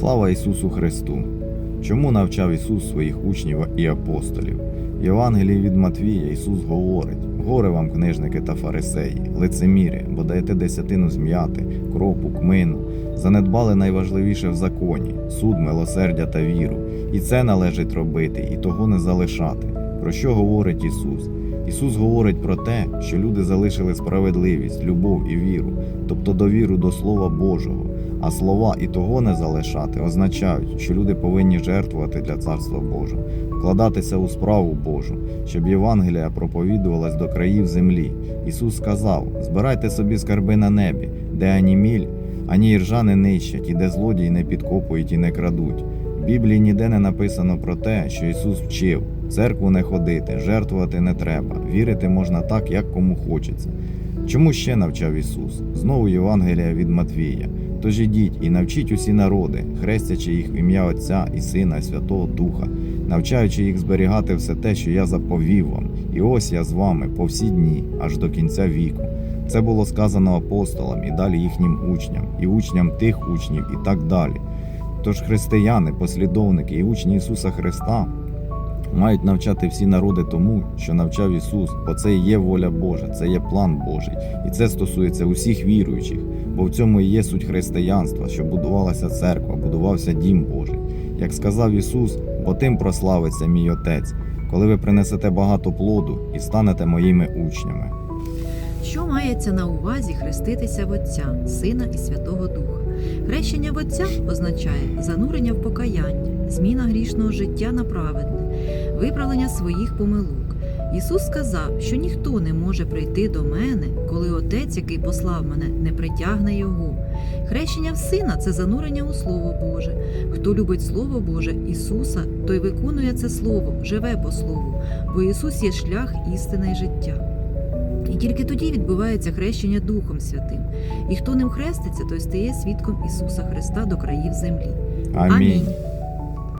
Слава Ісусу Христу! Чому навчав Ісус своїх учнів і апостолів? В Євангелії від Матвія Ісус говорить: горе вам, книжники та фарисеї, лицеміри, бо даєте десятину зм'яти, кропу, кмину, занедбали найважливіше в законі суд, милосердя та віру. І це належить робити, і того не залишати. Про що говорить Ісус? Ісус говорить про те, що люди залишили справедливість, любов і віру, тобто довіру до Слова Божого. А слова і того не залишати означають, що люди повинні жертвувати для Царства Божого, вкладатися у справу Божу, щоб Євангелія проповідувалась до країв землі. Ісус сказав: збирайте собі скарби на небі, де ані міль, ані іржа не нищать, і де злодії не підкопують і не крадуть. В Біблії ніде не написано про те, що Ісус вчив церкву не ходити, жертвувати не треба, вірити можна так, як кому хочеться. Чому ще навчав Ісус? Знову Євангелія від Матвія. Тож ідіть і навчіть усі народи, хрестячи їх в ім'я Отця і Сина, і Святого Духа, навчаючи їх зберігати все те, що я заповів вам, і ось я з вами по всі дні, аж до кінця віку. Це було сказано апостолам і далі їхнім учням, і учням тих учнів, і так далі. Тож християни, послідовники і учні Ісуса Христа мають навчати всі народи тому, що навчав Ісус, бо це є воля Божа, це є план Божий, і це стосується усіх віруючих, бо в цьому і є суть християнства, що будувалася церква, будувався дім Божий. Як сказав Ісус, бо тим прославиться мій Отець, коли ви принесете багато плоду і станете моїми учнями. Що мається на увазі хреститися в Отця, Сина і Святого Духа? Хрещення в Отця означає занурення в покаяння, зміна грішного життя на праведне, виправлення своїх помилок. Ісус сказав, що ніхто не може прийти до мене, коли Отець, який послав мене, не притягне його. Хрещення в Сина це занурення у Слово Боже. Хто любить Слово Боже Ісуса, той виконує це Слово, живе по Слову, бо Ісус є шлях, істина і життя. І тільки тоді відбувається хрещення Духом Святим. І хто ним хреститься, той стає свідком Ісуса Христа до країв землі. Амінь. Амінь.